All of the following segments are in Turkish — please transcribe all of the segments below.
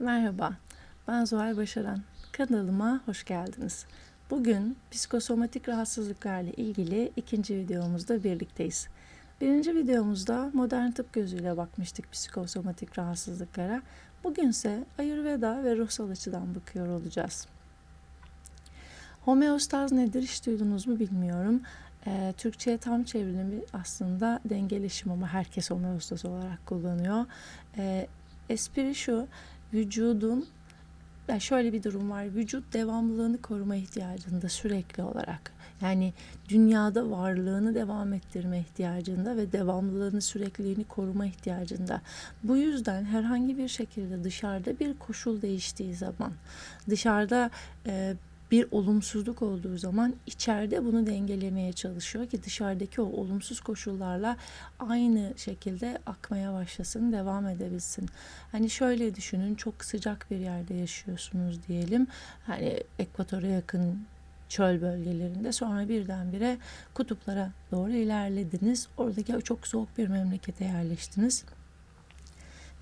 Merhaba, ben Zuhal Başaran. Kanalıma hoş geldiniz. Bugün psikosomatik rahatsızlıklarla ilgili ikinci videomuzda birlikteyiz. Birinci videomuzda modern tıp gözüyle bakmıştık psikosomatik rahatsızlıklara. Bugünse Ayurveda ve ruhsal açıdan bakıyor olacağız. Homeostaz nedir hiç duydunuz mu bilmiyorum. Ee, Türkçe'ye tam çevrimi aslında dengeleşim ama herkes homeostaz olarak kullanıyor. Ee, espri şu, vücudun yani şöyle bir durum var. Vücut devamlılığını koruma ihtiyacında sürekli olarak. Yani dünyada varlığını devam ettirme ihtiyacında ve devamlılığını sürekliliğini koruma ihtiyacında. Bu yüzden herhangi bir şekilde dışarıda bir koşul değiştiği zaman, dışarıda e, bir olumsuzluk olduğu zaman içeride bunu dengelemeye çalışıyor ki dışarıdaki o olumsuz koşullarla aynı şekilde akmaya başlasın, devam edebilsin. Hani şöyle düşünün çok sıcak bir yerde yaşıyorsunuz diyelim. Hani ekvatora yakın çöl bölgelerinde sonra birdenbire kutuplara doğru ilerlediniz. Oradaki çok soğuk bir memlekete yerleştiniz.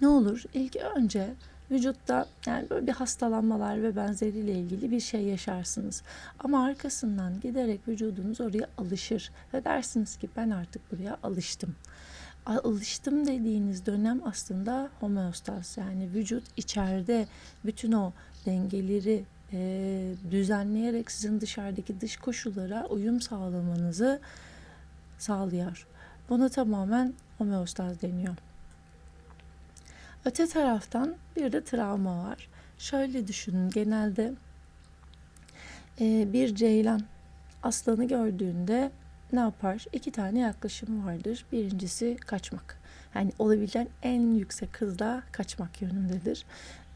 Ne olur? İlk önce vücutta yani böyle bir hastalanmalar ve benzeriyle ilgili bir şey yaşarsınız. Ama arkasından giderek vücudunuz oraya alışır ve dersiniz ki ben artık buraya alıştım. Alıştım dediğiniz dönem aslında homeostaz yani vücut içeride bütün o dengeleri e, düzenleyerek sizin dışarıdaki dış koşullara uyum sağlamanızı sağlıyor. Buna tamamen homeostaz deniyor. Öte taraftan bir de travma var. Şöyle düşünün genelde e, bir ceylan aslanı gördüğünde ne yapar? İki tane yaklaşımı vardır. Birincisi kaçmak. Yani olabilen en yüksek hızla kaçmak yönündedir.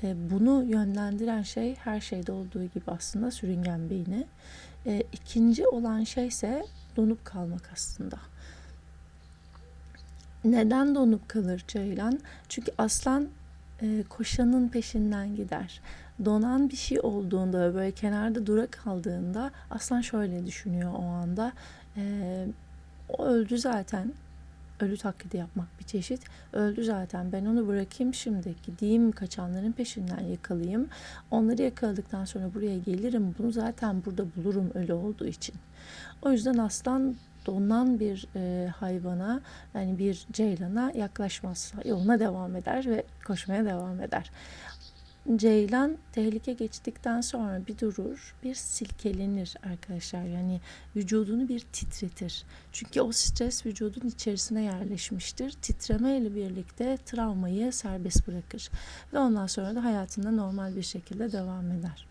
E, bunu yönlendiren şey her şeyde olduğu gibi aslında sürüngen beyni. E, ikinci olan şey ise donup kalmak aslında. Neden donup kalır ceylan? Çünkü aslan e, koşanın peşinden gider. Donan bir şey olduğunda böyle kenarda dura kaldığında aslan şöyle düşünüyor o anda. E, o öldü zaten. Ölü taklidi yapmak bir çeşit. Öldü zaten. Ben onu bırakayım şimdi. Gideyim kaçanların peşinden yakalayayım. Onları yakaladıktan sonra buraya gelirim. Bunu zaten burada bulurum ölü olduğu için. O yüzden aslan donan bir e, hayvana yani bir ceylana yaklaşmaz. Yoluna devam eder ve koşmaya devam eder. Ceylan tehlike geçtikten sonra bir durur, bir silkelenir arkadaşlar. Yani vücudunu bir titretir. Çünkü o stres vücudun içerisine yerleşmiştir. Titreme ile birlikte travmayı serbest bırakır. Ve ondan sonra da hayatında normal bir şekilde devam eder.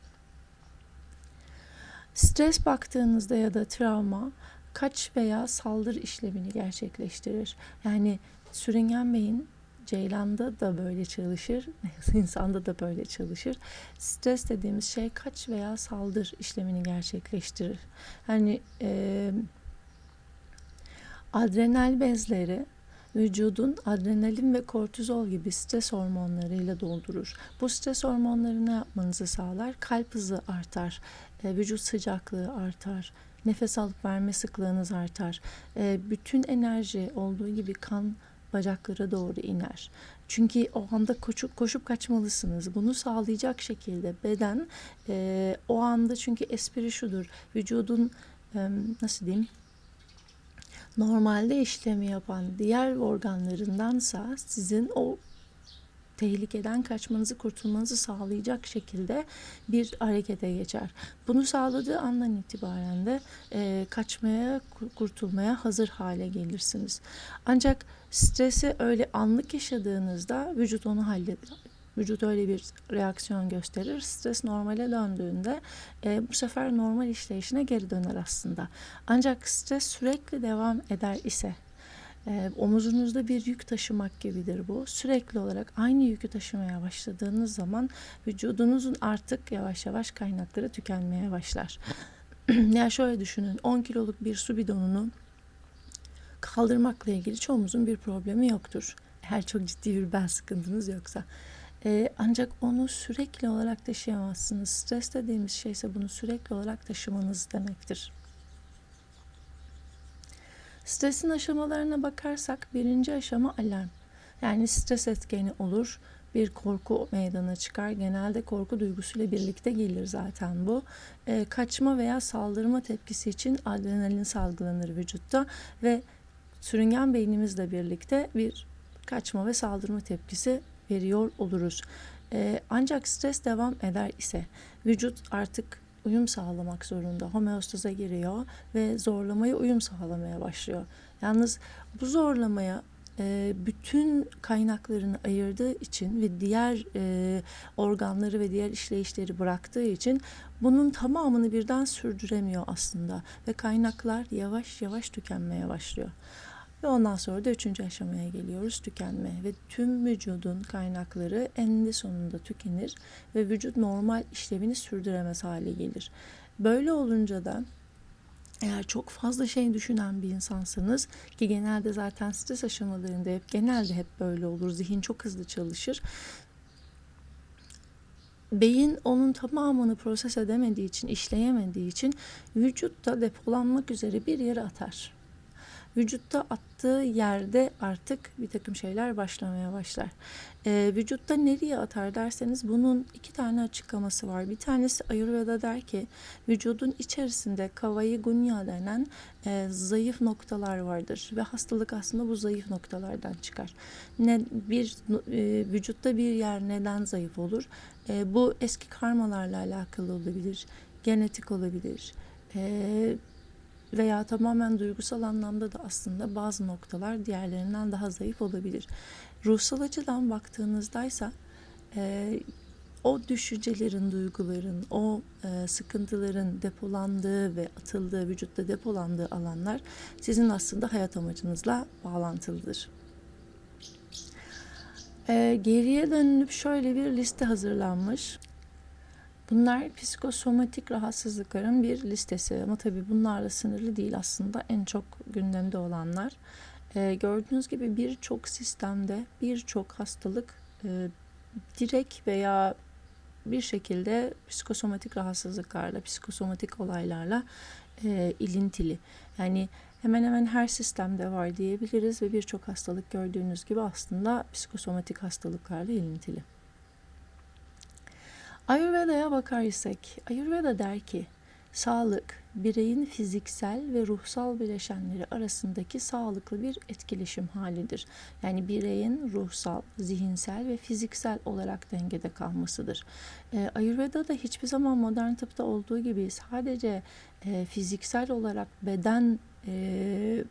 Stres baktığınızda ya da travma kaç veya saldır işlemini gerçekleştirir. Yani sürüngen beyin Ceylanda da böyle çalışır, insanda da böyle çalışır. Stres dediğimiz şey kaç veya saldır işlemini gerçekleştirir. Hani e, adrenal bezleri vücudun adrenalin ve kortizol gibi stres hormonlarıyla doldurur. Bu stres hormonları ne yapmanızı sağlar? Kalp hızı artar, vücut sıcaklığı artar, nefes alıp verme sıklığınız artar. E, bütün enerji olduğu gibi kan bacaklara doğru iner. Çünkü o anda koşup, koşup kaçmalısınız. Bunu sağlayacak şekilde beden e, o anda çünkü espri şudur. Vücudun e, nasıl diyeyim normalde işlemi yapan diğer organlarındansa sizin o tehlikeden kaçmanızı, kurtulmanızı sağlayacak şekilde bir harekete geçer. Bunu sağladığı andan itibaren de e, kaçmaya, kurtulmaya hazır hale gelirsiniz. Ancak stresi öyle anlık yaşadığınızda vücut onu halleder. Vücut öyle bir reaksiyon gösterir. Stres normale döndüğünde e, bu sefer normal işleyişine geri döner aslında. Ancak stres sürekli devam eder ise e, omuzunuzda bir yük taşımak gibidir bu. Sürekli olarak aynı yükü taşımaya başladığınız zaman vücudunuzun artık yavaş yavaş kaynakları tükenmeye başlar. ya şöyle düşünün 10 kiloluk bir su bidonunu kaldırmakla ilgili çoğumuzun bir problemi yoktur. Eğer çok ciddi bir bel sıkıntınız yoksa. Ee, ancak onu sürekli olarak taşıyamazsınız. Stres dediğimiz şey ise bunu sürekli olarak taşımanız demektir. Stresin aşamalarına bakarsak birinci aşama alarm. Yani stres etkeni olur bir korku meydana çıkar. Genelde korku duygusuyla birlikte gelir zaten bu. E, kaçma veya saldırma tepkisi için adrenalin salgılanır vücutta ve sürüngen beynimizle birlikte bir kaçma ve saldırma tepkisi veriyor oluruz. E, ancak stres devam eder ise vücut artık uyum sağlamak zorunda. Homeostaza giriyor ve zorlamaya uyum sağlamaya başlıyor. Yalnız bu zorlamaya e, bütün kaynaklarını ayırdığı için ve diğer e, organları ve diğer işleyişleri bıraktığı için bunun tamamını birden sürdüremiyor aslında ve kaynaklar yavaş yavaş tükenmeye başlıyor. Ve ondan sonra da üçüncü aşamaya geliyoruz tükenme ve tüm vücudun kaynakları eninde sonunda tükenir ve vücut normal işlevini sürdüremez hale gelir. Böyle olunca da eğer çok fazla şey düşünen bir insansanız ki genelde zaten stres aşamalarında hep genelde hep böyle olur. Zihin çok hızlı çalışır. Beyin onun tamamını proses edemediği için, işleyemediği için vücutta depolanmak üzere bir yere atar vücutta attığı yerde artık bir takım şeyler başlamaya başlar. Ee, vücutta nereye atar derseniz bunun iki tane açıklaması var. Bir tanesi Ayurveda der ki vücudun içerisinde kavayı gunya denen e, zayıf noktalar vardır ve hastalık aslında bu zayıf noktalardan çıkar. Ne bir e, vücutta bir yer neden zayıf olur? E, bu eski karmalarla alakalı olabilir, genetik olabilir. E, veya tamamen duygusal anlamda da aslında bazı noktalar diğerlerinden daha zayıf olabilir. Ruhsal açıdan baktığınızdaysa e, o düşüncelerin, duyguların, o e, sıkıntıların depolandığı ve atıldığı, vücutta depolandığı alanlar sizin aslında hayat amacınızla bağlantılıdır. E, geriye dönüp şöyle bir liste hazırlanmış. Bunlar psikosomatik rahatsızlıkların bir listesi ama tabii bunlarla sınırlı değil aslında en çok gündemde olanlar. Ee, gördüğünüz gibi birçok sistemde birçok hastalık e, direkt veya bir şekilde psikosomatik rahatsızlıklarla, psikosomatik olaylarla e, ilintili. Yani hemen hemen her sistemde var diyebiliriz ve birçok hastalık gördüğünüz gibi aslında psikosomatik hastalıklarla ilintili. Ayurveda'ya bakarsak, Ayurveda der ki, sağlık, bireyin fiziksel ve ruhsal bileşenleri arasındaki sağlıklı bir etkileşim halidir. Yani bireyin ruhsal, zihinsel ve fiziksel olarak dengede kalmasıdır. E, Ayurveda'da hiçbir zaman modern tıpta olduğu gibi sadece e, fiziksel olarak beden e,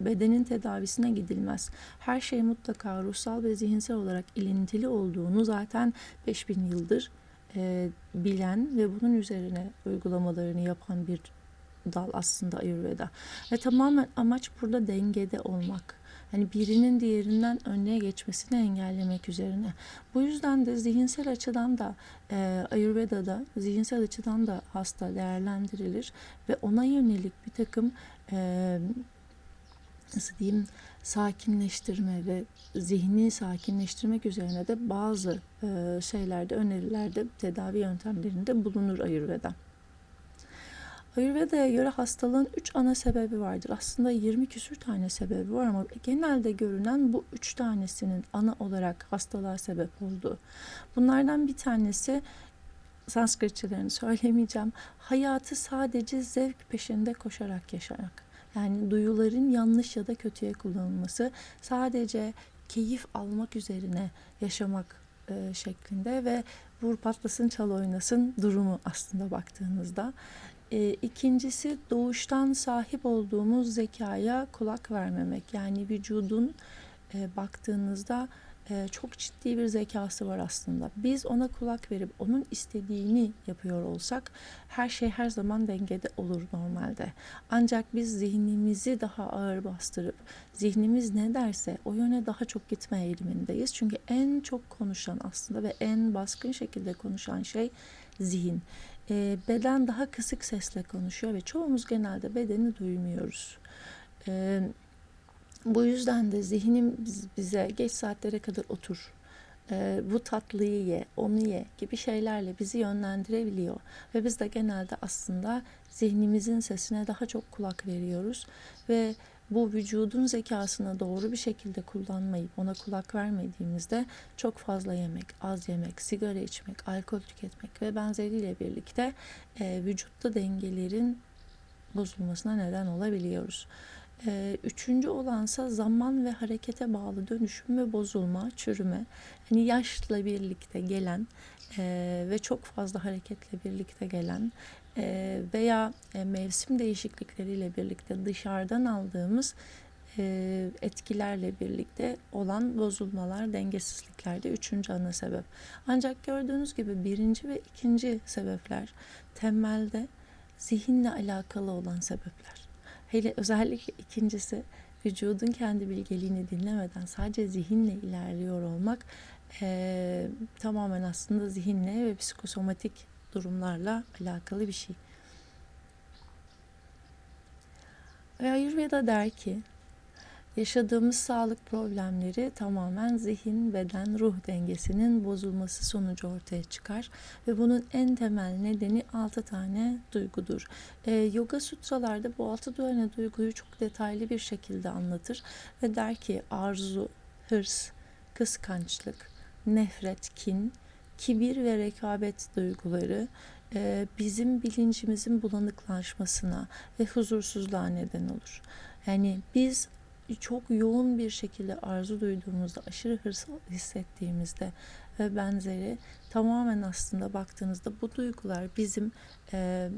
bedenin tedavisine gidilmez. Her şey mutlaka ruhsal ve zihinsel olarak ilintili olduğunu zaten 5000 yıldır e, bilen ve bunun üzerine uygulamalarını yapan bir dal aslında Ayurveda. Ve tamamen amaç burada dengede olmak. Hani birinin diğerinden önüne geçmesini engellemek üzerine. Bu yüzden de zihinsel açıdan da e, Ayurveda'da zihinsel açıdan da hasta değerlendirilir ve ona yönelik bir takım e, nasıl diyeyim sakinleştirme ve zihni sakinleştirmek üzerine de bazı e, şeylerde, önerilerde, tedavi yöntemlerinde bulunur Ayurveda. Ayurveda'ya göre hastalığın 3 ana sebebi vardır. Aslında 20 küsür tane sebebi var ama genelde görünen bu 3 tanesinin ana olarak hastalığa sebep olduğu. Bunlardan bir tanesi Sanskritçelerini söylemeyeceğim. Hayatı sadece zevk peşinde koşarak yaşamak. Yani duyuların yanlış ya da kötüye kullanılması sadece keyif almak üzerine yaşamak e, şeklinde ve vur patlasın çal oynasın durumu aslında baktığınızda. E, ikincisi doğuştan sahip olduğumuz zekaya kulak vermemek. Yani vücudun e, baktığınızda çok ciddi bir zekası var aslında. Biz ona kulak verip onun istediğini yapıyor olsak her şey her zaman dengede olur normalde. Ancak biz zihnimizi daha ağır bastırıp zihnimiz ne derse o yöne daha çok gitme eğilimindeyiz. Çünkü en çok konuşan aslında ve en baskın şekilde konuşan şey zihin. E, beden daha kısık sesle konuşuyor ve çoğumuz genelde bedeni duymuyoruz. E, bu yüzden de zihnim bize geç saatlere kadar otur, e, bu tatlıyı ye, onu ye gibi şeylerle bizi yönlendirebiliyor. Ve biz de genelde aslında zihnimizin sesine daha çok kulak veriyoruz. Ve bu vücudun zekasını doğru bir şekilde kullanmayıp ona kulak vermediğimizde çok fazla yemek, az yemek, sigara içmek, alkol tüketmek ve benzeriyle birlikte e, vücutta dengelerin bozulmasına neden olabiliyoruz. E, üçüncü olansa zaman ve harekete bağlı dönüşüm ve bozulma, çürüme. Hani yaşla birlikte gelen e, ve çok fazla hareketle birlikte gelen e, veya e, mevsim değişiklikleriyle birlikte dışarıdan aldığımız e, etkilerle birlikte olan bozulmalar, dengesizlikler de üçüncü ana sebep. Ancak gördüğünüz gibi birinci ve ikinci sebepler temelde zihinle alakalı olan sebepler. Hele özellikle ikincisi vücudun kendi bilgeliğini dinlemeden sadece zihinle ilerliyor olmak e, tamamen aslında zihinle ve psikosomatik durumlarla alakalı bir şey. Ve Ayurveda der ki yaşadığımız sağlık problemleri tamamen zihin, beden, ruh dengesinin bozulması sonucu ortaya çıkar. Ve bunun en temel nedeni altı tane duygudur. Ee, yoga sutralarda bu altı tane duyguyu çok detaylı bir şekilde anlatır. Ve der ki arzu, hırs, kıskançlık, nefret, kin, kibir ve rekabet duyguları e, bizim bilincimizin bulanıklaşmasına ve huzursuzluğa neden olur. Yani biz çok yoğun bir şekilde arzu duyduğumuzda, aşırı hırs hissettiğimizde ve benzeri tamamen aslında baktığınızda bu duygular bizim e,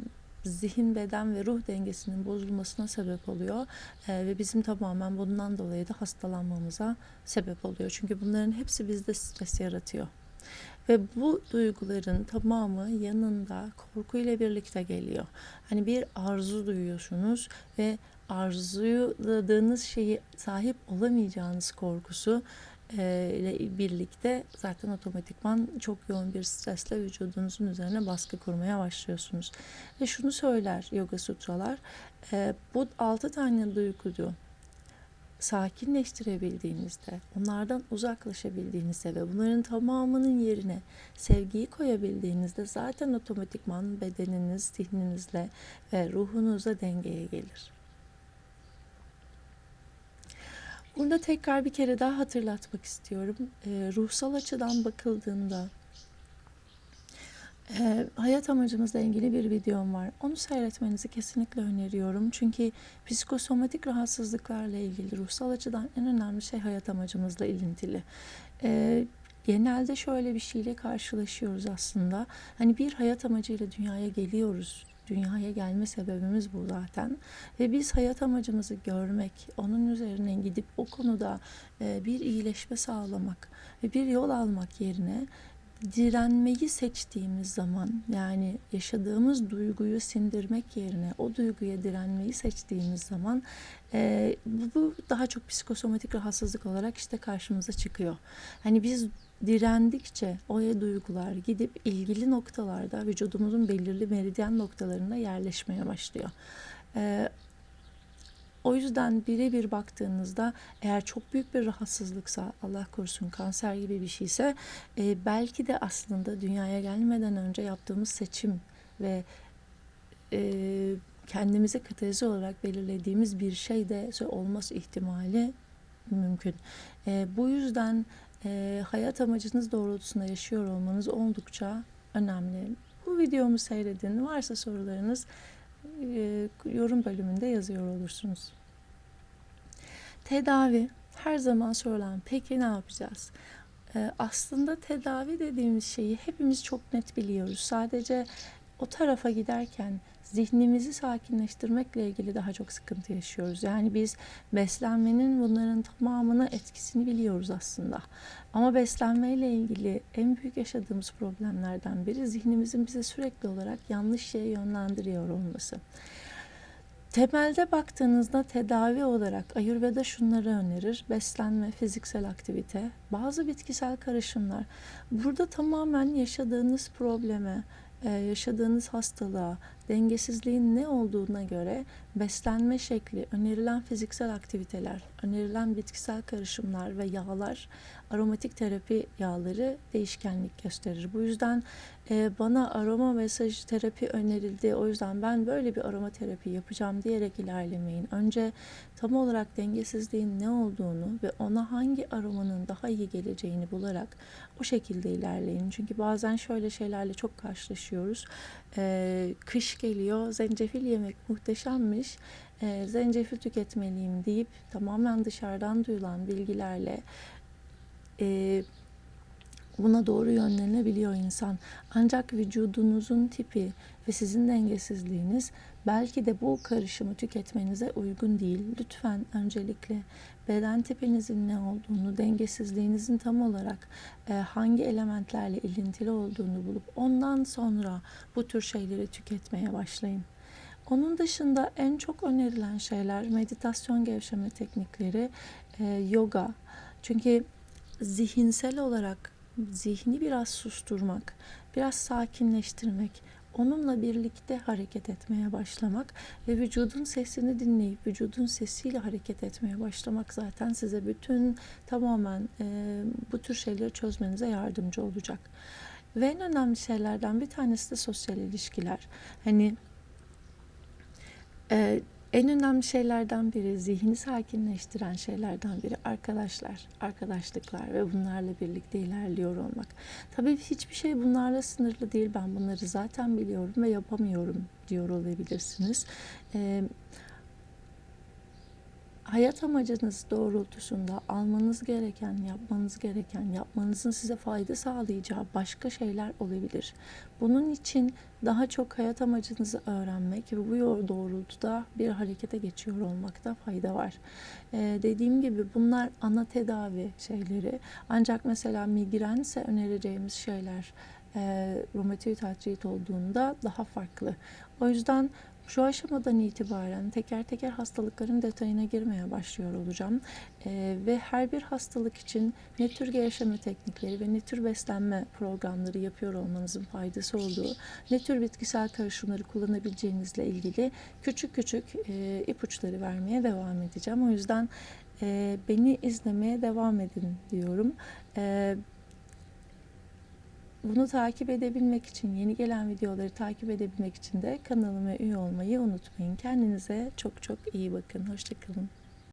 zihin, beden ve ruh dengesinin bozulmasına sebep oluyor e, ve bizim tamamen bundan dolayı da hastalanmamıza sebep oluyor. Çünkü bunların hepsi bizde stres yaratıyor. Ve bu duyguların tamamı yanında korku ile birlikte geliyor. Hani bir arzu duyuyorsunuz ve arzuladığınız şeyi sahip olamayacağınız korkusu e, ile birlikte zaten otomatikman çok yoğun bir stresle vücudunuzun üzerine baskı kurmaya başlıyorsunuz. Ve şunu söyler Yoga Sutralar, e, bu altı tane duyguyu sakinleştirebildiğinizde, onlardan uzaklaşabildiğinizde ve bunların tamamının yerine sevgiyi koyabildiğinizde zaten otomatikman bedeniniz, zihninizle ve ruhunuzla dengeye gelir. Burada tekrar bir kere daha hatırlatmak istiyorum. E, ruhsal açıdan bakıldığında e, hayat amacımızla ilgili bir videom var. Onu seyretmenizi kesinlikle öneriyorum. Çünkü psikosomatik rahatsızlıklarla ilgili ruhsal açıdan en önemli şey hayat amacımızla ilintili. E, genelde şöyle bir şeyle karşılaşıyoruz aslında. Hani bir hayat amacıyla dünyaya geliyoruz dünyaya gelme sebebimiz bu zaten. Ve biz hayat amacımızı görmek, onun üzerine gidip o konuda e, bir iyileşme sağlamak ve bir yol almak yerine direnmeyi seçtiğimiz zaman yani yaşadığımız duyguyu sindirmek yerine o duyguya direnmeyi seçtiğimiz zaman e, bu, bu daha çok psikosomatik rahatsızlık olarak işte karşımıza çıkıyor. Hani biz direndikçe o duygular gidip ilgili noktalarda vücudumuzun belirli meridyen noktalarında yerleşmeye başlıyor. Ee, o yüzden birebir baktığınızda eğer çok büyük bir rahatsızlıksa Allah korusun kanser gibi bir şeyse e, belki de aslında dünyaya gelmeden önce yaptığımız seçim ve e, kendimize katalize olarak belirlediğimiz bir şey de olması ihtimali mümkün. E, bu yüzden e, hayat amacınız doğrultusunda yaşıyor olmanız oldukça önemli. Bu videomu seyredin. Varsa sorularınız yorum bölümünde yazıyor olursunuz. Tedavi her zaman sorulan peki ne yapacağız? E, aslında tedavi dediğimiz şeyi hepimiz çok net biliyoruz. Sadece o tarafa giderken zihnimizi sakinleştirmekle ilgili daha çok sıkıntı yaşıyoruz. Yani biz beslenmenin bunların tamamını etkisini biliyoruz aslında. Ama beslenmeyle ilgili en büyük yaşadığımız problemlerden biri zihnimizin bize sürekli olarak yanlış şeye yönlendiriyor olması. Temelde baktığınızda tedavi olarak Ayurveda şunları önerir. Beslenme, fiziksel aktivite, bazı bitkisel karışımlar. Burada tamamen yaşadığınız probleme, e, yaşadığınız hastalığa dengesizliğin ne olduğuna göre beslenme şekli, önerilen fiziksel aktiviteler, önerilen bitkisel karışımlar ve yağlar, aromatik terapi yağları değişkenlik gösterir. Bu yüzden e, bana aroma mesaj terapi önerildi. O yüzden ben böyle bir aroma terapi yapacağım diyerek ilerlemeyin. Önce tam olarak dengesizliğin ne olduğunu ve ona hangi aromanın daha iyi geleceğini bularak o şekilde ilerleyin. Çünkü bazen şöyle şeylerle çok karşılaşıyoruz. Ee, kış geliyor, zencefil yemek muhteşemmiş. Ee, zencefil tüketmeliyim deyip tamamen dışarıdan duyulan bilgilerle e, buna doğru yönlenebiliyor insan. Ancak vücudunuzun tipi ve sizin dengesizliğiniz belki de bu karışımı tüketmenize uygun değil. Lütfen öncelikle beden tipinizin ne olduğunu, dengesizliğinizin tam olarak e, hangi elementlerle ilintili olduğunu bulup ondan sonra bu tür şeyleri tüketmeye başlayın. Onun dışında en çok önerilen şeyler meditasyon gevşeme teknikleri, e, yoga. Çünkü zihinsel olarak zihni biraz susturmak, biraz sakinleştirmek, onunla birlikte hareket etmeye başlamak ve vücudun sesini dinleyip vücudun sesiyle hareket etmeye başlamak zaten size bütün tamamen e, bu tür şeyleri çözmenize yardımcı olacak. Ve en önemli şeylerden bir tanesi de sosyal ilişkiler. Hani e, en önemli şeylerden biri, zihni sakinleştiren şeylerden biri arkadaşlar, arkadaşlıklar ve bunlarla birlikte ilerliyor olmak. Tabii hiçbir şey bunlarla sınırlı değil. Ben bunları zaten biliyorum ve yapamıyorum diyor olabilirsiniz. Ee, hayat amacınız doğrultusunda almanız gereken, yapmanız gereken, yapmanızın size fayda sağlayacağı başka şeyler olabilir. Bunun için daha çok hayat amacınızı öğrenmek ve bu yol doğrultuda bir harekete geçiyor olmakta fayda var. Ee, dediğim gibi bunlar ana tedavi şeyleri. Ancak mesela migrense önereceğimiz şeyler e, romatoid artrit olduğunda daha farklı. O yüzden şu aşamadan itibaren teker teker hastalıkların detayına girmeye başlıyor olacağım. Ee, ve her bir hastalık için ne tür gevşeme teknikleri ve ne tür beslenme programları yapıyor olmanızın faydası olduğu, ne tür bitkisel karışımları kullanabileceğinizle ilgili küçük küçük e, ipuçları vermeye devam edeceğim. O yüzden e, beni izlemeye devam edin diyorum. E, bunu takip edebilmek için, yeni gelen videoları takip edebilmek için de kanalıma üye olmayı unutmayın. Kendinize çok çok iyi bakın. Hoşçakalın.